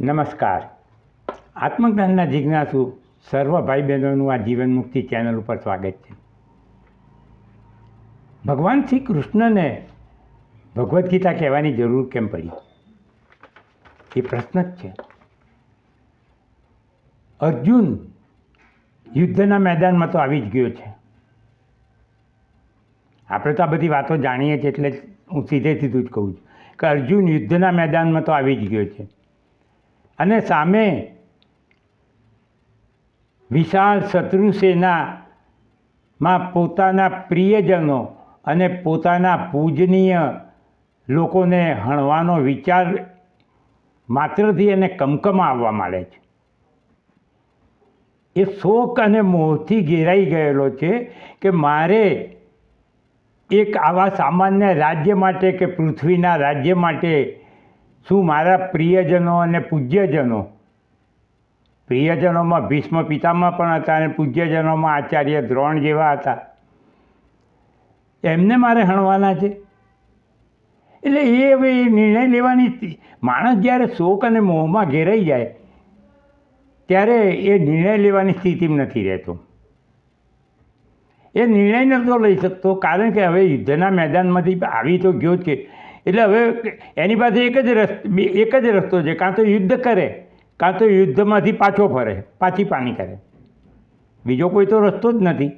નમસ્કાર. આત્મજ્ઞાનના જિજ્ઞાસુ સર્વ ભાઈ બહેનોનું આ જીવન મુક્તિ ચેનલ ઉપર સ્વાગત છે. ભગવાન શ્રી કૃષ્ણને ભગવદ્ ગીતા કહેવાની જરૂર કેમ પડી? એ પ્રશ્ન જ છે. અર્જુન યુદ્ધના મેદાનમાં તો આવી જ ગયો છે. આપણે તો આ બધી વાતો જાણીએ છીએ એટલે હું સીધે સીધું જ કહું છું કે અર્જુન યુદ્ધના મેદાનમાં તો આવી જ ગયો છે. અને સામે વિશાળ શત્રુ સેનામાં પોતાના પ્રિયજનો અને પોતાના પૂજનીય લોકોને હણવાનો વિચાર માત્રથી એને કમકમા આવવા માંડે છે. એ શોક અને મોહથી ઘેરાઈ ગયેલો છે કે મારે એક આવા સામાન્ય રાજ્ય માટે કે પૃથ્વીના રાજ્ય માટે શું મારા પ્રિયજનો અને પૂજ્યજનો? પ્રિયજનોમાં ભીષ્મ પિતામાં પણ હતા અને પૂજ્યજનોમાં આચાર્ય દ્રોણ જેવા હતા. એમને મારે હણવાના છે. એટલે એ હવે એ નિર્ણય લેવાની માણસ જ્યારે શોક અને મોહમાં ઘેરાઈ જાય, ત્યારે એ નિર્ણય લેવાની સ્થિતિમાં નથી રહેતો. એ નિર્ણય નહોતો લઈ શકતો, કારણ કે હવે યુદ્ધના મેદાનમાંથી આવી તો ગયો જ છે એટલે હવે એની પાસે એક જ રસ્તો એક જ રસ્તો છે. કાં તો યુદ્ધ કરે, કાં તો યુદ્ધમાંથી પાછો ફરે, પાછી પાણી કરે. બીજો કોઈ તો રસ્તો જ નથી.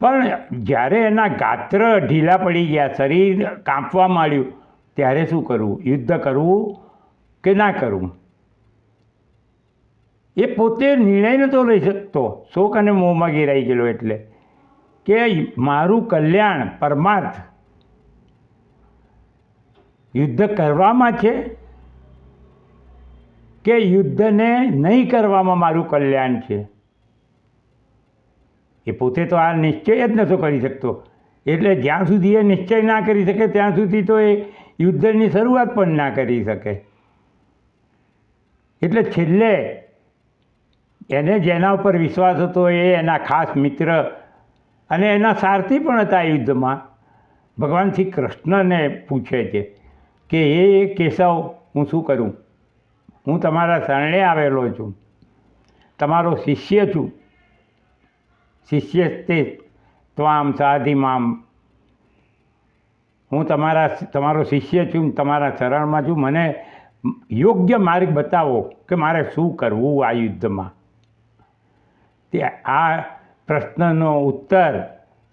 પણ જ્યારે એના ગાત્ર ઢીલા પડી ગયા, શરીર કાંપવા માંડ્યું, ત્યારે શું કરવું? યુદ્ધ કરવું કે ના કરવું? એ પોતે નિર્ણય નહોતો લઈ શકતો. શોક અને મોંમાં ઘેરાઈ ગયેલો એટલે કે મારું કલ્યાણ પરમાર્થ યુદ્ધ કરવામાં છે? કે યુદ્ધને નહીં કરવામાં મારું કલ્યાણ છે? એ પોતે તો આ નિશ્ચય જ નહોતો કરી શકતો. એટલે જ્યાં સુધી એ નિશ્ચય ના કરી શકે, ત્યાં સુધી તો એ યુદ્ધની શરૂઆત પણ ના કરી શકે. એટલે છેલ્લે એને જેના ઉપર વિશ્વાસ હતો એ એના ખાસ મિત્ર અને એના સારથી પણ હતા યુદ્ધમાં. ભગવાન શ્રી કૃષ્ણને પૂછે છે કે એ કેશવ હું શું કરું? હું તમારા શરણે આવેલો છું. તમારો શિષ્ય છું. શિષ્ય તે ત્વામ સાધિમામ હું તમારા તમારો શિષ્ય છું, તમારા શરણમાં છું. મને યોગ્ય માર્ગ બતાવો કે મારે શું કરવું આ યુદ્ધમાં. તે આ પ્રશ્નનો ઉત્તર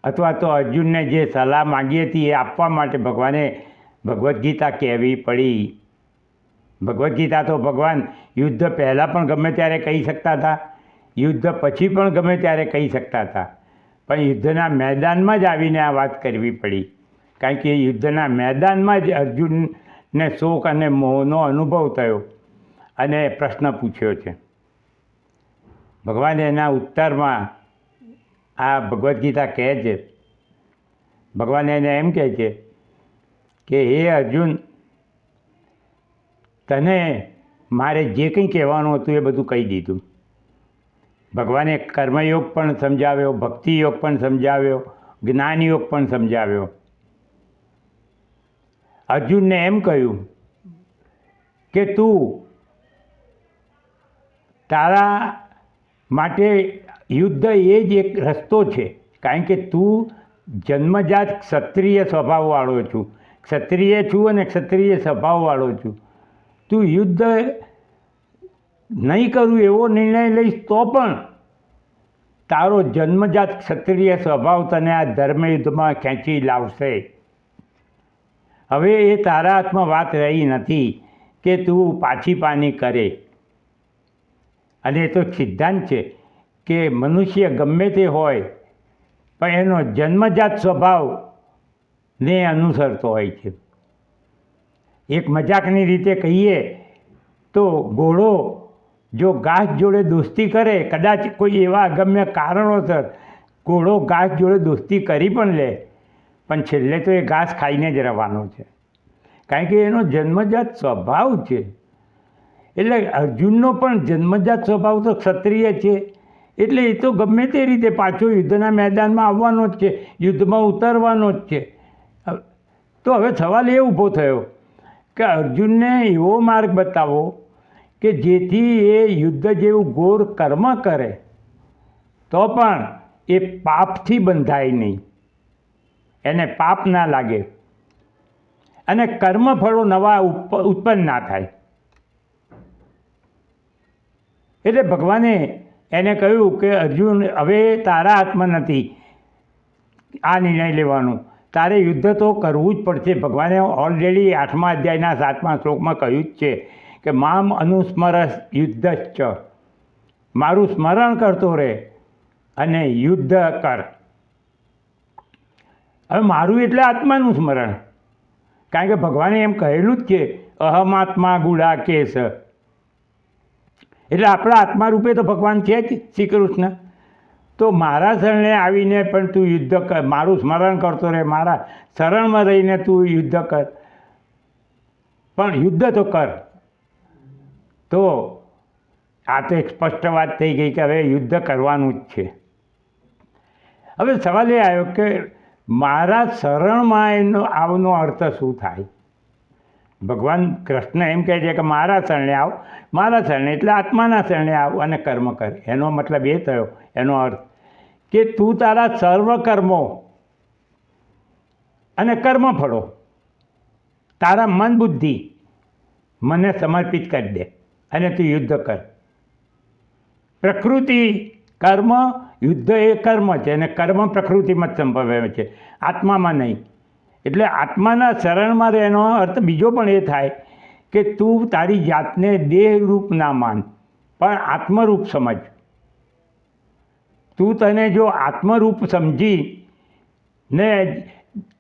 અથવા તો અર્જુનને જે સલાહ માગી હતી એ આપવા માટે ભગવાને ભગવદ્ ગીતા કહેવી પડી. ભગવદ્ ગીતા તો ભગવાન યુદ્ધ પહેલાં પણ ગમે ત્યારે કહી શકતા હતા, યુદ્ધ પછી પણ ગમે ત્યારે કહી શકતા હતા. પણ યુદ્ધના મેદાનમાં જ આવીને આ વાત કરવી પડી. કારણ કે યુદ્ધના મેદાનમાં જ અર્જુનને શોક અને મોહનો અનુભવ થયો અને પ્રશ્ન પૂછ્યો છે. ભગવાન એના ઉત્તરમાં આ ભગવદ્ ગીતા કહે છે. ભગવાન એને એમ કહે છે કે, હે અર્જુન, તને મારે જે કંઈ કહેવાનું હતું એ બધું કહી દીધું. ભગવાને કર્મયોગ પણ સમજાવ્યો ભક્તિ યોગ પણ સમજાવ્યો જ્ઞાન યોગ પણ સમજાવ્યો. અર્જુનને એમ કહ્યું કે, તું તારા માટે યુદ્ધ એ જ એક રસ્તો છે. કારણ કે તું જન્મજાત ક્ષત્રિય સ્વભાવવાળો છું. ક્ષત્રિય છું અને ક્ષત્રિય સ્વભાવવાળો છું. તું યુદ્ધ નહીં કરું એવો નિર્ણય લઈશ તો પણ તારો જન્મજાત ક્ષત્રિય સ્વભાવ તને આ ધર્મયુદ્ધમાં ખેંચી લાવશે. હવે એ તારા હાથમાં વાત રહી નથી કે તું પાછી પાની કરે. અને એ તો સિદ્ધાંત છે કે મનુષ્ય ગમે તે હોય, પણ એનો જન્મજાત સ્વભાવ ને અનુસરતો હોય છે. એક મજાકની રીતે કહીએ તો ઘોડો જો ઘાસ જોડે દોસ્તી કરે, કદાચ કોઈ એવા અગમ્ય કારણોસર ઘોડો ઘાસ જોડે દોસ્તી કરી પણ લે, પણ છેલ્લે તો એ ઘાસ ખાઈને જ રહેવાનો છે. કારણ કે એનો જન્મજાત સ્વભાવ છે. એટલે અર્જુનનો પણ જન્મજાત સ્વભાવ તો ક્ષત્રિય છે. એટલે એ તો ગમે તે રીતે પાછો યુદ્ધના મેદાનમાં આવવાનો જ છે, યુદ્ધમાં ઉતરવાનો જ છે. તો હવે સવાલ એ ઊભો થયો કે અર્જુનને એવો માર્ગ બતાવો કે જેથી એ યુદ્ધ જેવું ઘોર કર્મ કરે, તો પણ એ પાપથી બંધાય નહીં. એને પાપ ના લાગે અને કર્મફળો નવા ઉત્પન્ન ના થાય. એટલે ભગવાને એને કહ્યું કે અર્જુન, હવે તારા હાથમાં નથી આ નિર્ણય લેવાનો. તારે યુદ્ધ તો કરવું જ પડશે. ભગવાને ઓલરેડી આઠમા અધ્યાયના સાતમા શ્લોકમાં કહ્યું જ છે કે મામ અનુસ્મરસ યુદ્ધશ્ચ. મારું સ્મરણ કરતો રહે અને યુદ્ધ કર. હવે મારું એટલે આત્માનું સ્મરણ. કારણ કે ભગવાને એમ કહેલું જ છે, અહમાત્મા ગુડા કેશ. એટલે આપણા આત્મા રૂપે તો ભગવાન છે જ શ્રી કૃષ્ણ. તો મારા શરણે આવીને પણ તું યુદ્ધ કર, મારું સ્મરણ કરતો રહે, મારા શરણમાં રહીને તું યુદ્ધ કર. પણ યુદ્ધ તો કર. તો આ તો એક સ્પષ્ટ વાત થઈ ગઈ કે હવે યુદ્ધ કરવાનું જ છે. હવે સવાલ એ આવ્યો કે મારા શરણમાં એનો, આવનો અર્થ શું થાય? ભગવાન કૃષ્ણ એમ કહે છે કે મારા શરણે આવ, મારા શરણે એટલે આત્માના શરણે આવ અને કર્મ કર. એનો મતલબ એ થયો, એનો અર્થ કે તું તારા સર્વ કર્મો અને કર્મ ફળો તારા મન બુદ્ધિ મને સમર્પિત કરી દે અને તું યુદ્ધ કર. પ્રકૃતિ કર્મ, યુદ્ધ એ કર્મ છે અને કર્મ પ્રકૃતિમાં જ સંભવે છે. આત્મામાં નહીં. એટલે આત્માના શરણમાં રહેનો અર્થ બીજો પણ એ થાય કે તું તારી જાતને દેહરૂપ ના માન, પણ આત્મરૂપ સમજ. તું તને જો આત્મરૂપ સમજી ને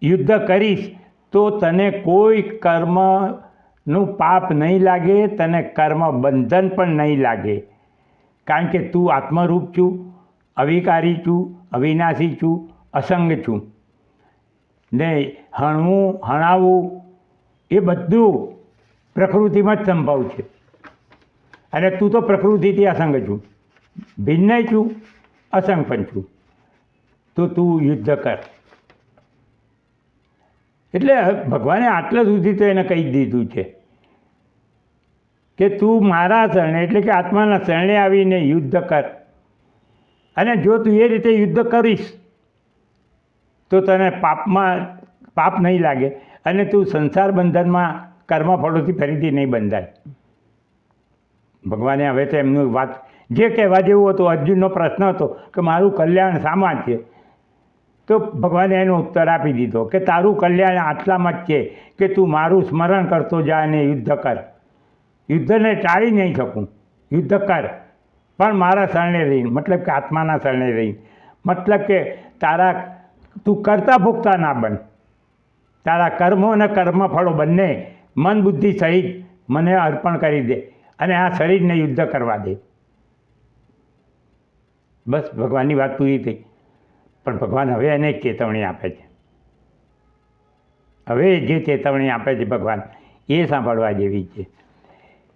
યુદ્ધ કરીશ, તો તને કોઈ કર્મનું પાપ નહીં લાગે, તને કર્મ બંધન પણ નહીં લાગે. કારણ કે તું આત્મરૂપ છું, અવિકારી છું, અવિનાશી છું, અસંગ છું. ને હણવું હણાવવું એ બધું પ્રકૃતિમાં જ સંભવ છે. અને તું તો પ્રકૃતિથી અસંગ છું. ભિન્ન છું, અસંગ પણ છું. તો તું યુદ્ધ કર. એટલે ભગવાને આટલા સુધી તો એને કહી દીધું છે કે તું મારા શરણે, એટલે કે આત્માના શરણે આવીને યુદ્ધ કર. અને જો તું એ રીતે યુદ્ધ કરીશ તો તને પાપમાં પાપ નહીં લાગે અને તું સંસાર બંધનમાં કર્મફળોથી ફરીથી નહીં બંધાય. ભગવાને હવે તો એમનું વાત જે કહેવા જેવું હતું, અર્જુનનો પ્રશ્ન હતો કે મારું કલ્યાણ શામાં છે? તો ભગવાને એનો ઉત્તર આપી દીધો કે તારું કલ્યાણ આટલામાં જ છે કે તું મારું સ્મરણ કરતો જા અને યુદ્ધ કર. યુદ્ધને ટાળી નહીં શકું. યુદ્ધ કર. પણ મારા શરણે રહીને, મતલબ કે આત્માના શરણે રહીને. મતલબ કે તારા તું કરતા ભોગતા ના બન. તારા કર્મો અને કર્મફળો બંને મન બુદ્ધિ સહિત મને અર્પણ કરી દે અને આ શરીરને યુદ્ધ કરવા દે. બસ ભગવાનની વાત પૂરી થઈ. પણ ભગવાન હવે એને ચેતવણી આપે છે. હવે જે ચેતવણી આપે છે ભગવાન, એ સાંભળવા જેવી છે.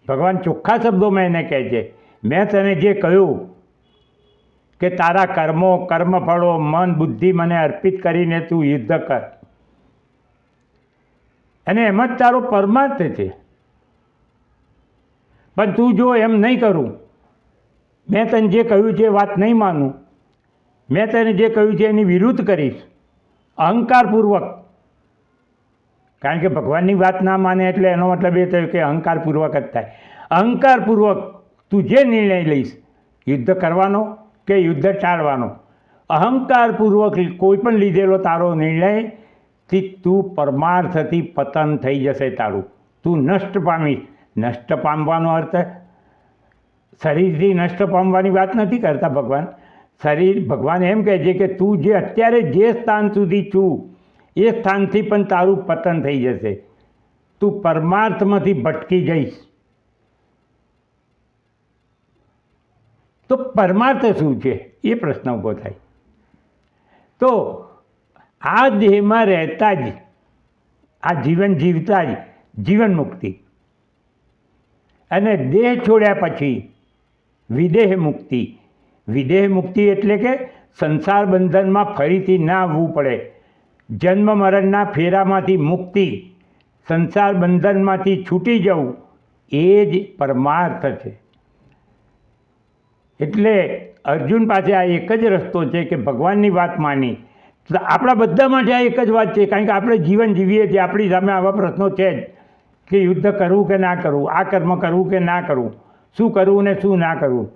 ભગવાન ચોખ્ખા શબ્દોમાં એને કહે છે, મેં તને જે કહ્યું કે તારા કર્મો, કર્મફળો, મન, બુદ્ધિ મને અર્પિત કરીને તું યુદ્ધ કર. અને એમ જ તારો પરમાર્થ છે. પણ તું જો એમ નહીં કરું, મેં તને જે કહ્યું છે વાત નહીં માનું. મેં તને જે કહ્યું છે એની વિરુદ્ધ કરીશ. અહંકારપૂર્વક. કારણ કે ભગવાનની વાત ના માને એટલે એનો મતલબ એ થયો કે અહંકારપૂર્વક જ થાય. અહંકારપૂર્વક તું જે નિર્ણય લઈશ, યુદ્ધ કરવાનો કે યુદ્ધ ટાળવાનો. અહંકારપૂર્વક કોઈ પણ લીધેલો તારો નિર્ણયથી તું પરમાર્થથી પતન થઈ જશે તારું. તું નષ્ટ પામીશ. નષ્ટ પામવાનો અર્થ શરીરથી નષ્ટ પામવાની વાત નથી કરતા ભગવાન. શરીર, ભગવાન એમ કહે છે કે તું જે અત્યારે જે સ્થાન સુધી છું, એ સ્થાનથી પણ તારું પતન થઈ જશે. તું પરમાર્થમાંથી ભટકી જઈશ. તો પરમાર્થ શું છે? એ પ્રશ્ન ઊભો થાય. તો આ દેહમાં રહેતા જ, આ જીવન જીવતા જ જીવન મુક્તિ. અને દેહ છોડ્યા પછી વિદેહ મુક્તિ. વિદેહ મુક્તિ એટલે કે સંસાર બંધનમાં ફરીથી ના આવવું પડે. જન્મ મરણના ફેરામાંથી મુક્તિ, સંસાર બંધનમાંથી છૂટી જવું, એ જ પરમાર્થ છે. એટલે અર્જુન પાસે આ એક જ રસ્તો છે કે ભગવાનની વાત માની. આપણા બધા માટે આ એક જ વાત છે, કારણ કે આપણે જીવન જીવીએ છીએ, આપણી સામે આવા પ્રશ્નો છે જ કે યુદ્ધ કરવું કે ના કરવું, આ કર્મ કરવું કે ના કરવું, શું કરવું ને શું ના કરવું.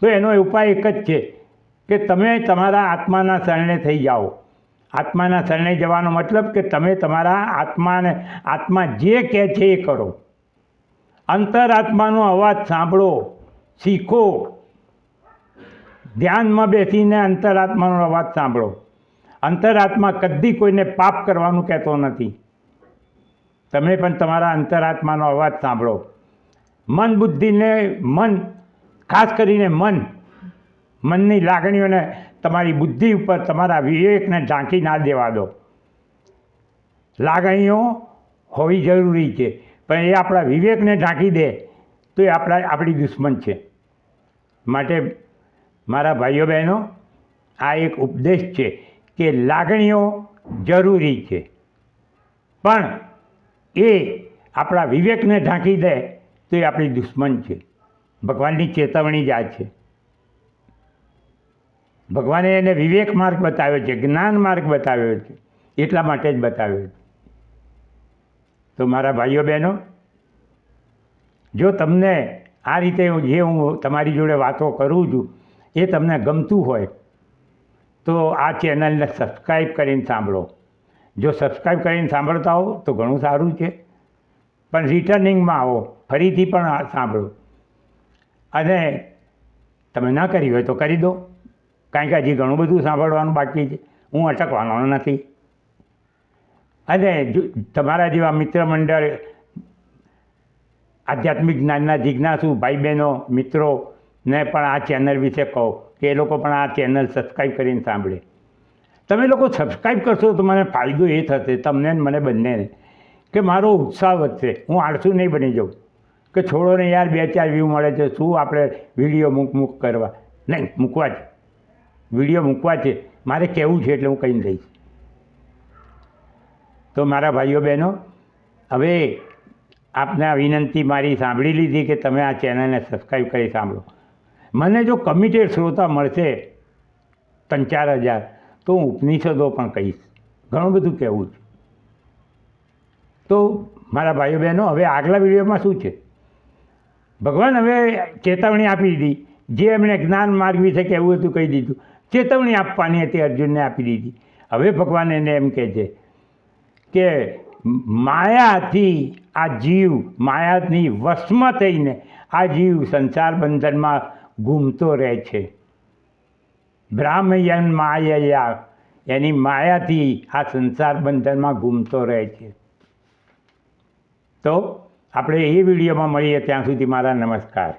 તો એનો ઉપાય એક જ છે કે તમે તમારા આત્માના શરણે થઈ જાઓ. આત્માના શરણે જવાનો મતલબ કે તમે તમારા આત્માને, આત્મા જે કહે છે એ કરો. અંતરાત્માનો અવાજ સાંભળો, શીખો ધ્યાનમાં બેસીને અંતરાત્માનો અવાજ સાંભળો. અંતરાત્મા કદી કોઈને પાપ કરવાનું કહેતો નથી. તમે પણ તમારા અંતરાત્માનો અવાજ સાંભળો. મન બુદ્ધિને મન, ખાસ કરીને મન, મનની લાગણીઓને તમારી બુદ્ધિ ઉપર તમારા વિવેકને ઢાંકી ના દેવા દો. લાગણીઓ હોવી જરૂરી છે, પણ એ આપણા વિવેકને ઢાંકી દે તો એ આપણા આપણી દુશ્મન છે. માટે મારા ભાઈઓ બહેનો, આ એક ઉપદેશ છે કે લાગણીઓ જરૂરી છે. પણ એ આપણા વિવેકને ઢાંકી દે તો એ આપણી દુશ્મન છે. ભગવાનની ચેતવણી જ આ છે. ભગવાને એને વિવેક માર્ગ બતાવ્યો છે, જ્ઞાન માર્ગ બતાવ્યો છે, એટલા માટે જ બતાવ્યો છે. તો મારા ભાઈઓ બહેનો, જો તમને આ રીતે જે હું તમારી જોડે વાતો કરું છું એ તમને ગમતું હોય, તો આ ચેનલને સબસ્ક્રાઈબ કરીને સાંભળો. જો સબસ્ક્રાઈબ કરીને સાંભળતા હો, તો ઘણું સારું છે. પણ રિટર્નિંગમાં આવો, ફરીથી પણ સાંભળો. અને તમે ન કરી હોય તો કરી દો. કારણ કે હજી ઘણું બધું સાંભળવાનું બાકી છે. હું અટકવાનો નથી. અને તમારા જેવા મિત્ર મંડળ, આધ્યાત્મિક જ્ઞાનના જિજ્ઞાસુ, ભાઈ બહેનો મિત્રોને પણ આ ચેનલ વિશે કહો કે એ લોકો પણ આ ચેનલ સબસ્ક્રાઈબ કરીને સાંભળે. તમે લોકો સબસ્ક્રાઈબ કરશો તો મને ફાયદો એ થશે, તમને ને મને બંનેને, કે મારો ઉત્સાહ વધશે. હું આળસુ નહીં બની જાઉં. કે છોડો ને યાર બે ચાર વ્યૂ મળે છે, શું આપણે વીડિયો મૂક મૂક કરવા? નહીં, મૂકવા છે વીડિયો મૂકવા છે. મારે કહેવું છે એટલે હું કહીને દઈશ. તો મારા ભાઈઓ બહેનો, હવે આપને આ વિનંતી મારી સાંભળી લીધી કે તમે આ ચેનલને સબસ્ક્રાઈબ કરી સાંભળો. મને જો કમિટેડ શ્રોતા મળશે ત્રણ ચાર હજાર, તો હું ઉપનિષદો પણ કહીશ. ઘણું બધું કહેવું છે. તો મારા ભાઈઓ બહેનો, હવે આગલા વિડીયોમાં શું છે? ભગવાન હવે ચેતવણી આપી દીધી. જે એમણે જ્ઞાન માર્ગ વિશે કહેવું હતું કહી દીધું. ચેતવણી આપવાની હતી અર્જુનને આપી દીધી. હવે ભગવાન એને એમ કહે છે કે માયાથી આ જીવ, માયાની વશમાં થઈને આ જીવ સંસાર બંધનમાં ઘૂમતો રહે છે. બ્રાહ્મયન માયા, એની માયાથી આ સંસાર બંધનમાં ઘૂમતો રહે છે. તો આપણે એ વિડીયોમાં મળીએ ત્યાં સુધી મારા નમસ્કાર.